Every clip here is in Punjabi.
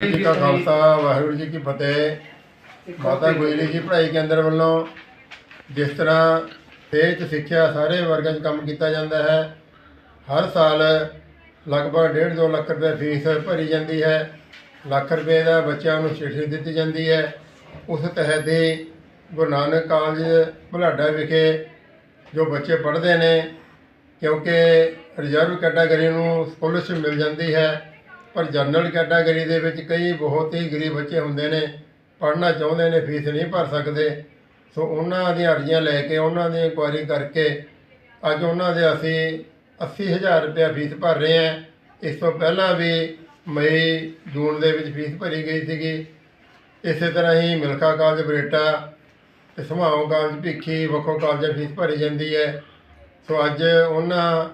ਜੀ ਕਾ ਖਾਲਸਾ, ਵਾਹਿਗੁਰੂ ਜੀ ਕੀ ਫਤਿਹ। ਮਾਤਾ ਗੁਜਰੀ ਜੀ ਪੜ੍ਹਾਈ ਕੇਂਦਰ ਵੱਲੋਂ ਜਿਸ ਤਰ੍ਹਾਂ ਸਿਹਤ, ਸਿੱਖਿਆ ਸਾਰੇ ਵਰਗਾਂ 'ਚ ਕੰਮ ਕੀਤਾ ਜਾਂਦਾ ਹੈ, ਹਰ ਸਾਲ ਲਗਭਗ 1.5 ਲੱਖ ਰੁਪਏ ਫੀਸ ਭਰੀ ਜਾਂਦੀ ਹੈ। ਲੱਖ ਰੁਪਏ ਦਾ ਬੱਚਿਆਂ ਨੂੰ ਚਿੱਠੀ ਦਿੱਤੀ ਜਾਂਦੀ ਹੈ। ਉਸ ਤਹਿਤ ਹੀ ਗੁਰੂ ਨਾਨਕ ਕਾਲਜ ਬੁਲਾਡਾ ਵਿਖੇ ਜੋ ਬੱਚੇ ਪੜ੍ਹਦੇ ਨੇ, ਕਿਉਂਕਿ ਰਿਜ਼ਰਵ ਕੈਟਾਗਰੀ ਨੂੰ ਸਕਾਲਰਸ਼ਿਪ ਮਿਲ ਜਾਂਦੀ ਹੈ ਪਰ ਜਨਰਲ ਕੈਟਾਗਰੀ ਦੇ ਵਿੱਚ ਕਈ ਬਹੁਤ ਹੀ ਗਰੀਬ ਬੱਚੇ ਹੁੰਦੇ ਨੇ, ਪੜ੍ਹਨਾ ਚਾਹੁੰਦੇ ਨੇ, ਫੀਸ ਨਹੀਂ ਭਰ ਸਕਦੇ। ਸੋ ਉਹਨਾਂ ਦੀਆਂ ਅਰਜ਼ੀਆਂ ਲੈ ਕੇ, ਉਹਨਾਂ ਦੀ ਇਨਕੁਆਇਰੀ ਕਰਕੇ ਅੱਜ ਉਹਨਾਂ ਦੇ ਅਸੀਂ 80000 ਰੁਪਏ ਫੀਸ ਭਰ ਰਹੇ ਹਾਂ। ਇਸ ਤੋਂ ਪਹਿਲਾਂ ਵੀ ਮਈ, ਜੂਨ ਦੇ ਵਿੱਚ ਫੀਸ ਭਰੀ ਗਈ ਸੀਗੀ। ਇਸੇ ਤਰ੍ਹਾਂ ਹੀ ਮਿਲਖਾ ਕਾਲਜ ਬਰੇਟਾ ਤੇ ਸਮਾਉ ਕਾਲਜ ਭਿੱਖੀ ਵੱਖੋ ਕਾਲਜਾਂ ਫੀਸ ਭਰੀ ਜਾਂਦੀ ਹੈ। ਸੋ ਅੱਜ ਉਹਨਾਂ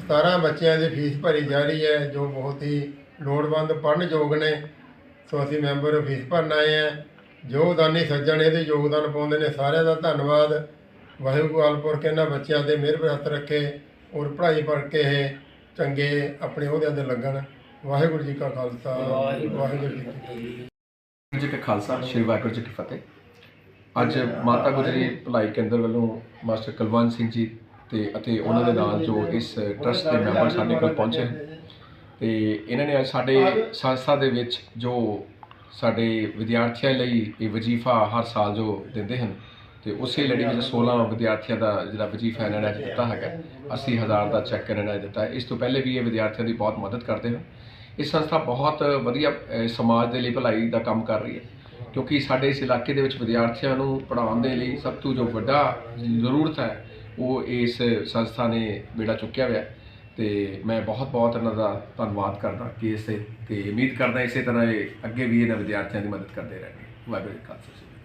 17 ਬੱਚਿਆਂ ਦੀ ਫੀਸ ਭਰੀ ਜਾ ਰਹੀ ਹੈ, ਜੋ ਬਹੁਤ ਹੀ ਲੋੜਵੰਦ ਪੜ੍ਹਨ ਯੋਗ ਨੇ। ਸੋ ਅਸੀਂ ਮੈਂਬਰ ਫੀਸ ਭਰਨ ਆਏ ਹਾਂ। ਜੋ ਦਾਨੀ ਸੱਜਣ ਇਹਦੇ ਯੋਗਦਾਨ ਪਾਉਂਦੇ ਨੇ। ਸਾਰਿਆਂ ਦਾ ਧੰਨਵਾਦ। ਵਾਹਿਗੁਰੂ ਅਲਪੁਰ ਕੇ ਇਹਨਾਂ ਬੱਚਿਆਂ ਦੇ ਮਿਹਰ ਹੱਥ ਰੱਖੇ ਔਰ ਪੜ੍ਹਾਈ ਪੜ੍ਹ ਕੇ ਇਹ ਚੰਗੇ ਆਪਣੇ ਅਹੁਦਿਆਂ ਤੇ ਲੱਗਣ। ਵਾਹਿਗੁਰੂ ਜੀ ਕਾ ਖਾਲਸਾ। ਵਾਹਿਗੁਰੂ ਜੀ ਕੀ ਫਤਿਹ। ਵਾਹਿਗੁਰੂ ਜੀ ਕਾ ਖਾਲਸਾ। ਸ੍ਰੀ ਵਾਹਿਗੁਰੂ ਜੀ ਕੀ ਫਤਿਹ। ਅੱਜ ਮਾਤਾ ਗੁਜਰੀ ਭਲਾਈ ਕੇਂਦਰ ਵੱਲੋਂ ਮਾਸਟਰ ਕੁਲਵੰਤ ਸਿੰਘ ਜੀ ਤੇ ਅਤੇ ਉਹਨਾਂ ਦੇ ਨਾਲ ਜੋ ਇਸ ਟਰਸਟ ਦੇ ਮੈਂਬਰ ਸਾਡੇ ਕੋਲ ਪਹੁੰਚੇ ਤੇ ਇਹਨਾਂ ਨੇ ਅੱਜ ਸਾਡੇ ਸੰਸਥਾ ਦੇ ਵਿੱਚ ਜੋ ਸਾਡੇ ਵਿਦਿਆਰਥੀਆਂ ਲਈ ਇਹ ਵਜ਼ੀਫਾ ਹਰ ਸਾਲ ਜੋ ਦਿੰਦੇ ਹਨ ਤੇ ਉਸੇ ਲੜੀ ਵਿੱਚ 16 ਵਿਦਿਆਰਥੀਆਂ ਦਾ ਜਿਹੜਾ ਵਜ਼ੀਫਾ ਇਹਨਾਂ ਨੇ ਦਿੱਤਾ ਹੈਗਾ। 80000 ਦਾ ਚੈੱਕ ਇਹਨਾਂ ਨੇ ਦਿੱਤਾ। ਇਸ ਤੋਂ ਪਹਿਲੇ ਵੀ ਇਹ ਵਿਦਿਆਰਥੀਆਂ ਦੀ ਬਹੁਤ ਮਦਦ ਕਰਦੇ ਹਨ। ਇਹ ਸੰਸਥਾ ਬਹੁਤ ਵਧੀਆ ਸਮਾਜ ਦੇ ਲਈ ਭਲਾਈ ਦਾ ਕੰਮ ਕਰ ਰਹੀ ਹੈ। ਕਿਉਂਕਿ ਸਾਡੇ ਇਸ ਇਲਾਕੇ ਦੇ ਵਿੱਚ ਵਿਦਿਆਰਥੀਆਂ ਨੂੰ ਪੜ੍ਹਾਉਣ ਦੇ ਲਈ ਸਭ ਤੋਂ ਜੋ ਵੱਡਾ ਜ਼ਰੂਰਤ ਹੈ ਉਹ ਇਸ ਸੰਸਥਾ ਨੇ ਬੇੜਾ ਚੁੱਕਿਆ ਹੋਇਆ। ਹੈ ਤੇ ਮੈਂ ਬਹੁਤ ਬਹੁਤ ਇਹਨਾਂ ਦਾ ਧੰਨਵਾਦ ਕਰਦਾ ਕਿ ਇਸੇ, ਤੇ ਉਮੀਦ ਕਰਦਾ ਇਸੇ ਤਰ੍ਹਾਂ ਇਹ ਅੱਗੇ ਵੀ ਇਹਨਾਂ ਵਿਦਿਆਰਥੀਆਂ ਦੀ ਮਦਦ ਕਰਦੇ ਰਹਿਣਗੇ। ਵਾਹਿਗੁਰੂ ਜੀ ਕਾ ਖਾਲਸਾ